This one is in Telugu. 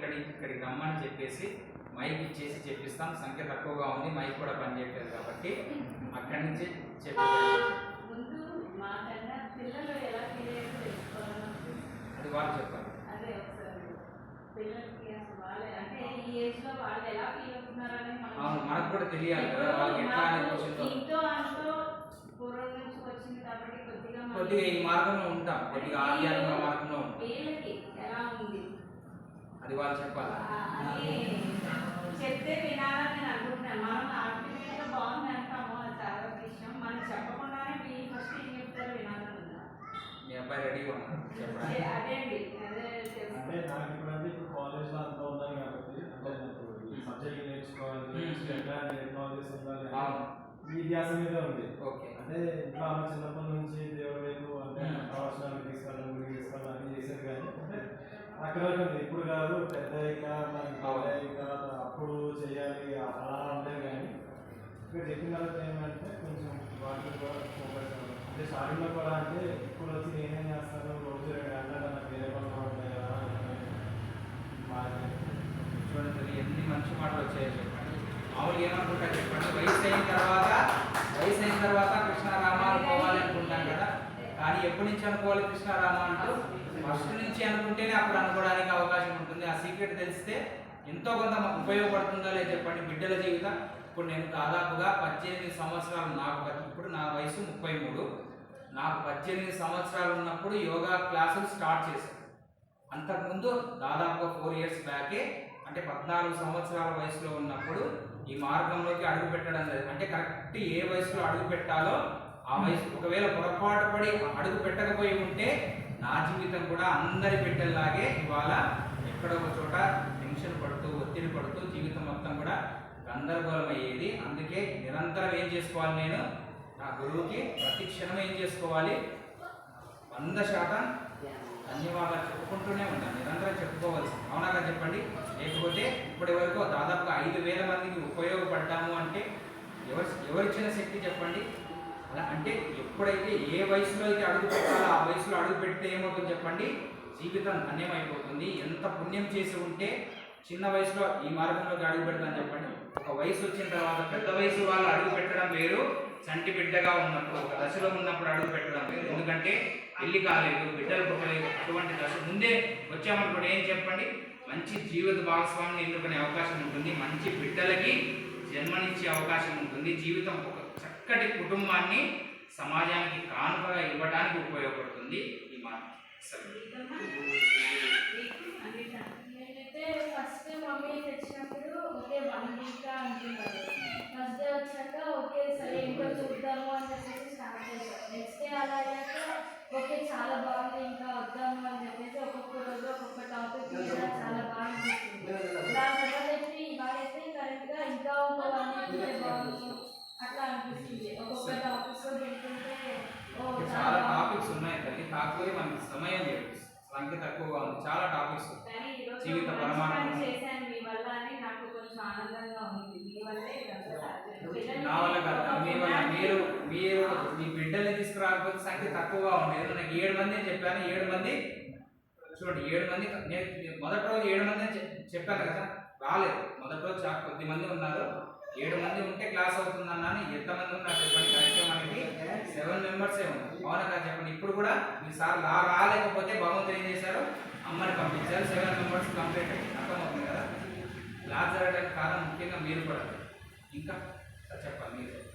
ఇక్కడి ఇక్కడికి రమ్మని చెప్పేసి మైక్ ఇచ్చేసి చెప్పిస్తాం. సంఖ్య తక్కువగా ఉంది మైక్ కూడా పనిచేయట్లేదు కాబట్టి అక్కడి నుంచి చెప్పి ముందు మాకన్నా పిల్లలు ఎలా ఫీల్ అయ్యారో తెలుసుకోవాలని అది వాళ్ళు చెప్పాలి అవుతున్నారని అవును మనకు కూడా తెలియాలి కదా వాళ్ళకి ఎట్లా కొద్దిగా ఈ మార్గంలో ఉంటాం కొద్దిగా ఆధ్యాత్మిక మార్గంలో ఉంటాం. అది వాళ్ళు చెప్పాలి చెప్తే వినాలని నేను అనుకుంటున్నాను మనం ఆర్టిఫిషియల్గా బాగుంది అంటాము అది చాలా విషయం. మనం చెప్పకుండానే వీళ్ళు ఫస్ట్ ఏం చెప్తారో వినాలని ఉందా మీ అబ్బాయి రెడీగా ఉన్నారు అదే అండి. అదే అంటే తెలుసు నాకు ఇప్పుడు అంటే ఇప్పుడు కాలేజ్లో అంతా ఉన్నాను కాబట్టి అంటే నాకు ఈ సబ్జెక్ట్ నేర్చుకోవాలి. ఎట్లా టెక్నాలజీస్ ఉండాలి అవును. ఈ ధ్యాస మీద ఉంది. ఓకే. అంటే ఇంట్లో చిన్నప్పటి నుంచి దేవుడి వైపు అంటే. ప్రవచనాలు తీసుకెళ్ళడం గుడికి తీసుకెళ్ళడం అన్ని చేసేది కానీ అంటే అక్కడ ఇప్పుడు కాదు పెద్ద అయ్యాక అప్పుడు చేయాలి అలా ఉండేది కానీ ఇక్కడ చెప్పిన తర్వాత ఏమంటే కొంచెం వాటికి కూడా ఫోకస్ అంటే స్టార్టింగ్లో కూడా అంటే ఇప్పుడు వచ్చి నేనేం చేస్తాను రోజు రెండు గంటలు నాకు వేరే పనులు ఉంటాయి కదా చూడండి ఎన్ని మంచి మాటలు వచ్చాయో చెప్పండి. మామూలుగా ఏమనుకుంటా చెప్పండి. వయసు అయిన తర్వాత వయసు అయిన తర్వాత కృష్ణారామ కానీ ఎప్పటి నుంచి అనుకోవాలి కృష్ణారామ అంటూ? ఫస్ట్ నుంచి అనుకుంటేనే అప్పుడు అనుకోవడానికి అవకాశం ఉంటుంది. ఆ సీక్రెట్ తెలిస్తే ఎంతో కొంత మాకు ఉపయోగపడుతుందో లేదు చెప్పండి బిడ్డల జీవితం. ఇప్పుడు నేను దాదాపుగా పద్దెనిమిది సంవత్సరాలు నాకు ఇప్పుడు నా వయసు ముప్పై మూడు. నాకు పద్దెనిమిది సంవత్సరాలు ఉన్నప్పుడు యోగా క్లాసులు స్టార్ట్ చేశాను. అంతకుముందు దాదాపుగా ఫోర్ ఇయర్స్ బ్యాకే అంటే పద్నాలుగు సంవత్సరాల వయసులో ఉన్నప్పుడు ఈ మార్గంలోకి అడుగు పెట్టడం జరిగింది. అంటే కరెక్ట్ ఏ వయసులో అడుగు పెట్టాలో ఆ వయసు ఒకవేళ పొరపాటు పడి అడుగు పెట్టకపోయి ఉంటే నా జీవితం కూడా అందరి బిడ్డల్లాగే ఇవాళ ఎక్కడో ఒక చోట టెన్షన్ పడుతూ ఒత్తిడి పడుతూ జీవితం మొత్తం కూడా గందరగోళం అయ్యేది అందుకే నిరంతరం ఏం చేసుకోవాలి నేను? నా గురువుకి ప్రతి క్షణం ఏం చేసుకోవాలి? వంద శాతం ధన్యవాదాలు చెప్పుకుంటూనే ఉంటాను నిరంతరం చెప్పుకోవాల్సి అవునా కదా చెప్పండి? లేకపోతే ఇప్పటి వరకు దాదాపుగా ఐదు వేల మందికి ఉపయోగపడ్డాము అంటే ఎవరు ఎవరిచ్చిన శక్తి చెప్పండి? అలా అంటే ఎప్పుడైతే ఏ వయసులో అయితే అడుగు పెట్టాలో ఆ వయసులో అడుగు పెడితే ఏమవుతుంది చెప్పండి? జీవితం ధన్యమైపోతుంది. ఎంత పుణ్యం చేసి ఉంటే చిన్న వయసులో ఈ మార్గంలోకి అడుగు పెడతాను చెప్పండి. ఒక వయసు వచ్చిన తర్వాత పెద్ద వయసు వాళ్ళు అడుగు పెట్టడం వేరు. చంటి బిడ్డగా ఉన్నప్పుడు ఒక దశలో ఉన్నప్పుడు అడుగు పెట్టడం వేరు. ఎందుకంటే పెళ్ళి కాలేదు బిడ్డలు పుట్టలేదు. అటువంటి దశ ముందే వచ్చామనుకోండి ఏం చెప్పండి? మంచి జీవిత భాగస్వామిని ఎన్నుకునే అవకాశం ఉంటుంది. మంచి బిడ్డలకి జన్మనిచ్చే అవకాశం ఉంటుంది. జీవితం ఒక చక్కటి కుటుంబాన్ని సమాజానికి కానుకగా ఇవ్వడానికి ఉపయోగపడుతుంది ఈ మార్గం. నేనైతే ఫస్ట్ మమ్మీ తెచ్చినప్పుడు ఒకే వన్ ఫస్ట్ డే వచ్చాక ఓకే సరే ఇంట్లో చూద్దాము అని చెప్పేసి స్టార్ట్ చేశారు. నెక్స్ట్ డే అలా అయ్యాక ఓకే చాలా బాగుంది ఇంకా వద్దాము అని చెప్పేసి ఒక్కొక్క రోజు ఒక్కొక్క టాపిక్ మీద చాలా బాగా అనిపిస్తుంది దాని తర్వాత అయితే ఇవాళ అయితే కరెక్ట్గా ఇంకా ఒక వన్ వీక్ బాగుంది అట్లా అనిపిస్తుంది ఒక్కొక్క టాపిక్ వింటుంటే ఓ చాలా టాపిక్స్ ఉన్నాయి తల్లి కాకపోతే మనకి సమయం లేదు సంఖ్య తక్కువగా ఉంది చాలా టాపిక్స్ జీవిత ఉంది. నా వల్ల కాదు. మీ వల్ల. మీరు మీరు మీ బిడ్డల్ని తీసుకురాకపోతే సంఖ్య తక్కువగా ఉండేది నాకు ఏడు మంది అని చెప్పాను. ఏడు మంది చూడండి ఏడు మంది నేను మొదటి రోజు ఏడు మంది చెప్పాను కదా రాలేదు. మొదటి రోజు కొద్ది మంది ఉన్నారు. ఏడు మంది ఉంటే క్లాస్ అవుతుంది అన్నాను ఎంతమంది ఉన్నారు చెప్పండి కరెక్ట్గా మనకి? సెవెన్ మెంబర్సే ఉన్నారు. అవునా కదా చెప్పండి. ఇప్పుడు కూడా మీ సార్ లా రాలేకపోతే భగవంతుడు ఏం చేశారు? అమ్మని పంపించారు. సెవెన్ మెంబర్స్ కంప్లీట్ అయ్యి అర్థమవుతుంది కదా? క్లాస్ జరగడానికి కారణం ముఖ్యంగా మీరు కూడా. ఇంకా చెప్పాలి మీరు.